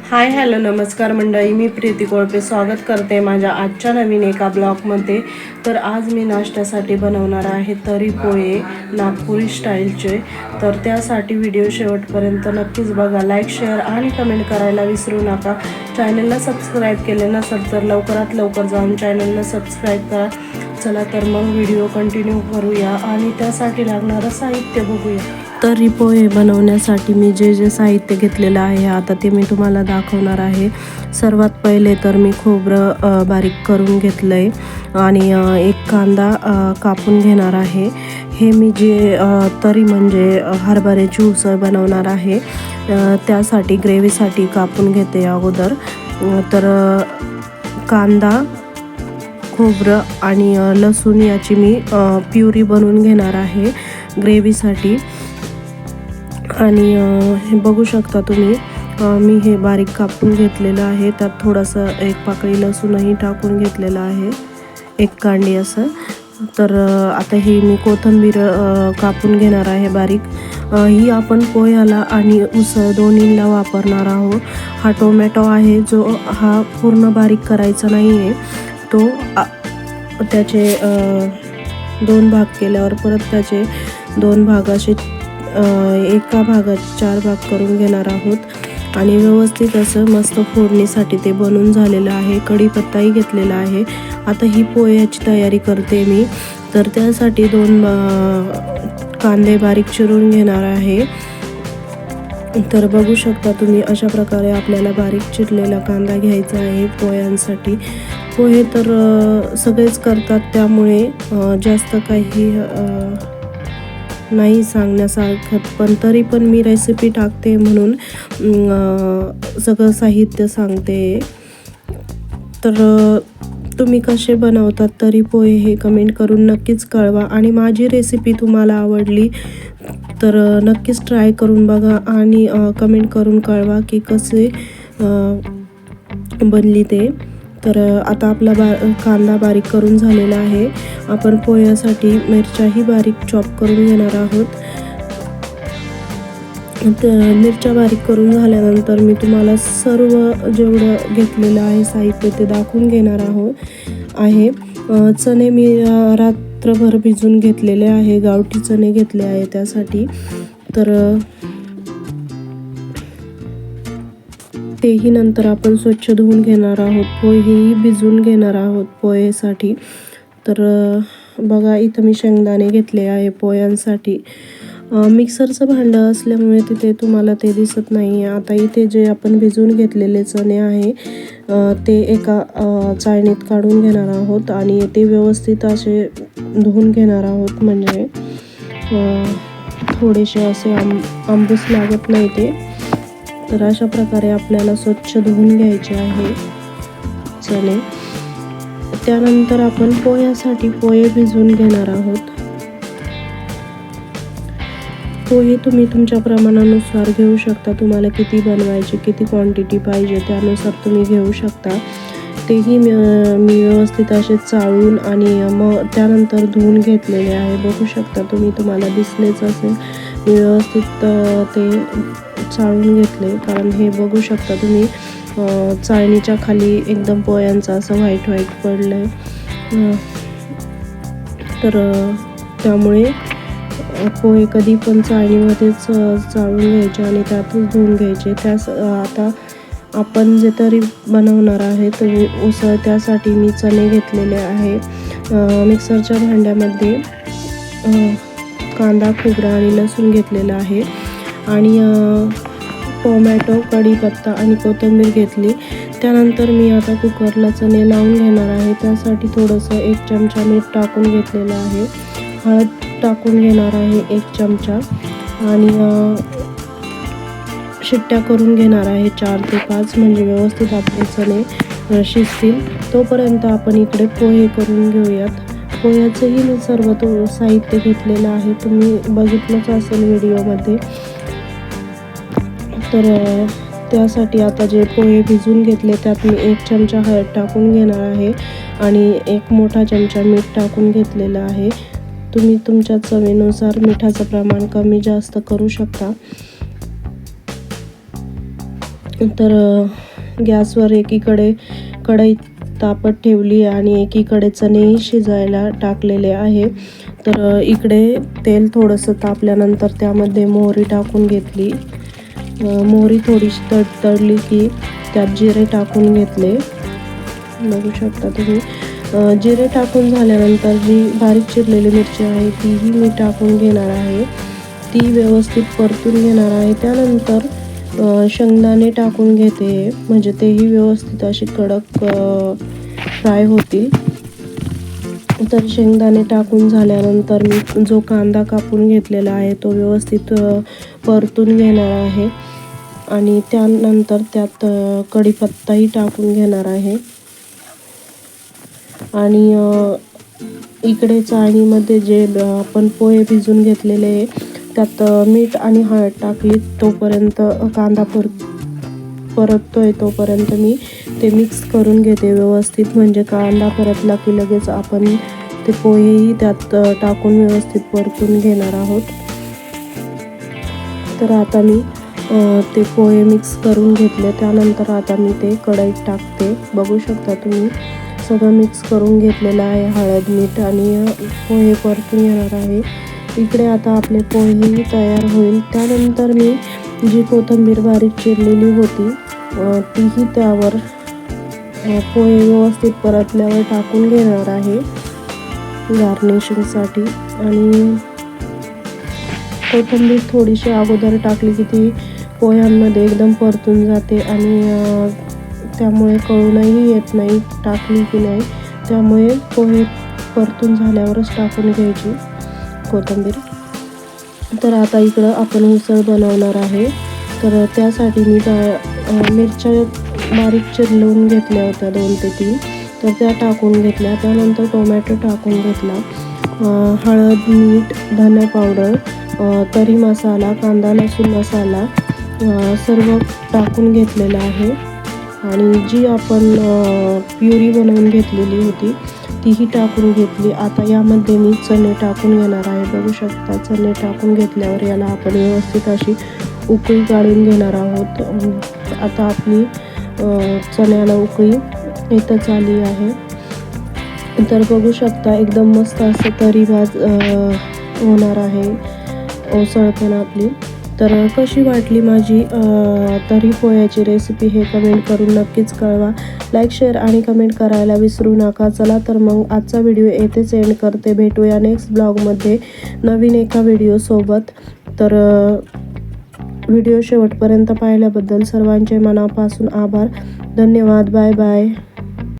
Hi hello नमस्कार मंडळी. मी प्रीती कोळपे स्वागत करते माझ्या आजच्या नवीन एका ब्लॉगमध्ये. तर आज मी नाश्त्यासाठी बनवणार आहे तरी पोहे नागपुरी स्टाईलचे. तर त्यासाठी व्हिडिओ शेवटपर्यंत नक्कीच बघा. लाईक शेअर आणि कमेंट करायला विसरू नका. चॅनलला सबस्क्राईब केले नसेल तर लवकरात लवकर जाऊन चॅनलला सबस्क्राईब करा. चला तर मग व्हिडिओ कंटिन्यू करूया आणि त्यासाठी लागणारं साहित्य बघूया. तर्री पोहे बनवण्यासाठी मी जे जे साहित्य घेतलेलं आहे आता ते मी तुम्हाला दाखवणार आहे. सर्वात पहिले तर मी खोबरं बारीक करून घेतलं आहे आणि एक कांदा कापून घेणार आहे. हे मी जे तरी म्हणजे हरभऱ्याची उसळ बनवणार आहे त्यासाठी ग्रेव्हीसाठी कापून घेते अगोदर. तर कांदा खोबरं आणि लसूण याची मी प्युरी बनवून घेणार आहे ग्रेव्हीसाठी. आणि हे बघू शकता तुम्ही मी हे बारीक कापून घेतलेलं आहे. त्यात थोडंसं एक पाकळी लसूणही टाकून घेतलेलं आहे. एक कांडी असं. तर आता ही मी कोथिंबीर कापून घेणार आहे बारीक. ही आपण पोह्याला आणि उसळ दोन्हीला वापरणार आहोत. हा टोमॅटो आहे जो हा पूर्ण बारीक करायचा नाही आहे तो त्याचे दोन भाग केल्यावर परत त्याचे दोन भाग असे एका भागात चार भाग करून घेणार आहोत. आणि व्यवस्थित असं मस्त फोडणीसाठी ते बनून झालेलं आहे. कढीपत्ताही घेतलेला आहे. आता ही पोह्याची तयारी करते मी. तर त्यासाठी दोन कांदे बारीक चिरून घेणार आहे. तर बघू शकता तुम्ही अशा प्रकारे आपल्याला बारीक चिरलेला कांदा घ्यायचा आहे पोह्यांसाठी. पोहे तर सगळेच करतात. त्यामुळे जास्त काही नाही सांगण्यासारखं. पण तरी पण मी रेसिपी टाकते म्हणून सगळं साहित्य सांगते. तर तुम्ही कसे बनवतात तरी पोहे हे कमेंट करून नक्कीच कळवा. आणि माझी रेसिपी तुम्हाला आवडली तर नक्कीच ट्राय करून बघा आणि कमेंट करून कळवा की कसे बनली ते. तर आता आपला बा कांदा बारीक करून झालेला आहे. आपण पोह्यासाठी मिरच्याही बारीक चॉप करून घेणार आहोत. तर मिरच्या बारीक करून झाल्यानंतर मी तुम्हाला सर्व जेवढं घेतलेलं आहे साहित्य ते दाखवून घेणार आहोत. आहे. चणे मी रात्रभर भिजून घेतलेले आहे. गावठी चणे घेतले आहे त्यासाठी. तर तेही नंतर आपण स्वच्छ धुवून घेणार आहोत. पोहेही भिजवून घेणार आहोत पोहेसाठी तर बघा इथं मी शेंगदाणे घेतले आहे पोह्यांसाठी. मिक्सरचं भांडं असल्यामुळे तिथे तुम्हाला ते दिसत नाही. आहे आता इथे जे आपण भिजवून घेतलेले चणे आहे ते एका चाळणीत काढून घेणार आहोत आणि ते व्यवस्थित असे धुवून घेणार आहोत. म्हणजे थोडेसे असे आंब आंबूस लागत नाही ते. तर अशा प्रकारे आपल्याला स्वच्छ धुवून घ्यायचे आहे. चणे त्यानंतर आपण पोह्यासाठी पोहे भिजवून घेणार आहोत. पोहे तुम्ही तुमच्या प्रमाणानुसार घेऊ शकता. तुम्हाला किती बनवायचे किती क्वांटिटी पाहिजे त्यानुसार तुम्ही घेऊ शकता. तेही मी व्यवस्थित असे चाळून आणि मग त्यानंतर धुवून घेतलेले आहे. बघू शकता तुम्ही तुम्हाला दिसलेच असेल. मी व्यवस्थित ते चाळून घेतले. कारण हे बघू शकता तुम्ही चाळणीच्या खाली एकदम पोयांचं असं व्हाईट व्हाईट पडलं आहे तर त्यामुळे पोहे कधी पण चाळणीमध्येच चाळून घ्यायचे आणि त्यातच धुवून घ्यायचे. त्यास आता आपण जे तरी बनवणार आहे तर उसळ त्यासाठी मी चणे घेतलेले आहे. मिक्सरच्या भांड्यामध्ये कांदा खोबरा आणि लसूण घेतलेला आहे. आणि टोमॅटो कढीपत्ता आणि कोथिंबीर घेतली. त्यानंतर मी आता कुकरला चणे लावून घेणार आहे. त्यासाठी थोडंसं एक चमचा मीठ टाकून घेतलेलं आहे. हळद टाकून घेणार आहे एक चमचा. आणि शिट्ट्या करून घेणार आहे चार ते पाच. म्हणजे व्यवस्थित आपले चणे शिजतील. तोपर्यंत आपण इकडे पोहे करून घेऊयात. पोह्याचंही मी सर्व तो साहित्य घेतलेलं आहे. तुम्ही बघितलंच असेल व्हिडिओमध्ये. तर त्यासाठी आता जे पोहे भिजून घेतले त्यात मी एक चमचा हळद टाकून घेणार आहे आणि एक मोठा चमचा मीठ टाकून घेतलेलं आहे. तुम्ही तुमच्या चवीनुसार मिठाचं प्रमाण कमी जास्त करू शकता. तर गॅसवर एकीकडे कढई तापत ठेवली आणि एकीकडे चणेही शिजायला टाकलेले आहे. तर इकडे तेल थोडंसं तापल्यानंतर त्यामध्ये मोहरी टाकून घेतली. मोहरी थोडीशी तडतडली की त्यात जिरे टाकून घेतले. बघू शकता तुम्ही. जिरे टाकून झाल्यानंतर जी बारीक चिरलेली मिरची आहे तीही मी टाकून घेणार आहे. ती व्यवस्थित परतून घेणार आहे. त्यानंतर शेंगदाणे टाकून घेते. म्हणजे तेही व्यवस्थित असे कडक फ्राय होतील. तर शेंगदाणे टाकून झाल्यानंतर मी जो कांदा कापून घेतलेला आहे तो व्यवस्थित परतून घेणार आहे. आणि त्यानंतर त्यात कढीपत्ताही टाकून घेणार आहे. आणि इकडे चाळणीमध्ये जे आपण पोहे भिजून घेतलेले आहे त्यात मीठ आणि हळद टाकली तोपर्यंत कांदा पर परततोय तोपर्यंत मी ते मिक्स करून घेते व्यवस्थित. म्हणजे कांदा परतला की लगेच आपण ते पोहेही त्यात टाकून व्यवस्थित परतून घेणार आहोत. तर आता मी ते पोहे मिक्स करून घेतले. त्यानंतर आता मी ते कढईत टाकते. बघू शकता तुम्ही सगळं मिक्स करून घेतलेलं आहे हळद मीठ आणि पोहे परतून येणार आहे. इकडे आता आपले पोहेही तयार होईल. त्यानंतर मी जी कोथिंबीर बारीक चिरलेली होती तीही त्यावर पोहे व्यवस्थित परतल्यावर टाकून घेणार आहे. गार्निशिंगसाठी आणि कोथिंबीर थोडीशी अगोदर टाकली की ती पोह्यांमध्ये एकदम परतून जाते आणि त्यामुळे कळूनही येत नाही टाकली की नाही. त्यामुळे पोहे परतून झाल्यावरच टाकून घ्यायची कोथिंबीर. तर आता इकडं आपण उसळ बनवणार आहे. तर त्यासाठी मी त्या मिरच्या बारीक चिरलून घेतल्या होत्या दोन ते तीन. तर त्या टाकून घेतल्या. त्यानंतर टोमॅटो टाकून घेतला. हळद मीठ धने पावडर तरी मसाला कांदा लसूण मसाला सर्व टाकून घेतलेलं आहे. आणि जी आपण प्युरी बनवून घेतलेली होती तीही टाकून घेतली. आता यामध्ये मी चणे टाकून घेणार आहे. बघू शकता चणे टाकून घेतल्यावर याला आपण व्यवस्थित अशी उकळी काढून घेणार आहोत. आता आपली चण्याला उकळी येतच आली आहे. तर बघू शकता एकदम मस्त असं तरी भाज होणार आहे. ओसळ पण आपली. तर कशी वाटली माझी तरी पोह्याची रेसिपी हे कमेंट करून नक्कीच कळवा. लाईक शेअर आणि कमेंट करायला विसरू नका. चला तर मग आजचा व्हिडिओ येथेच एंड करते. भेटूया नेक्स्ट ब्लॉगमध्ये नवीन एका व्हिडिओसोबत तर व्हिडिओ शेवटपर्यंत पाहिल्याबद्दल सर्वांचे मनापासून आभार. धन्यवाद. Bye bye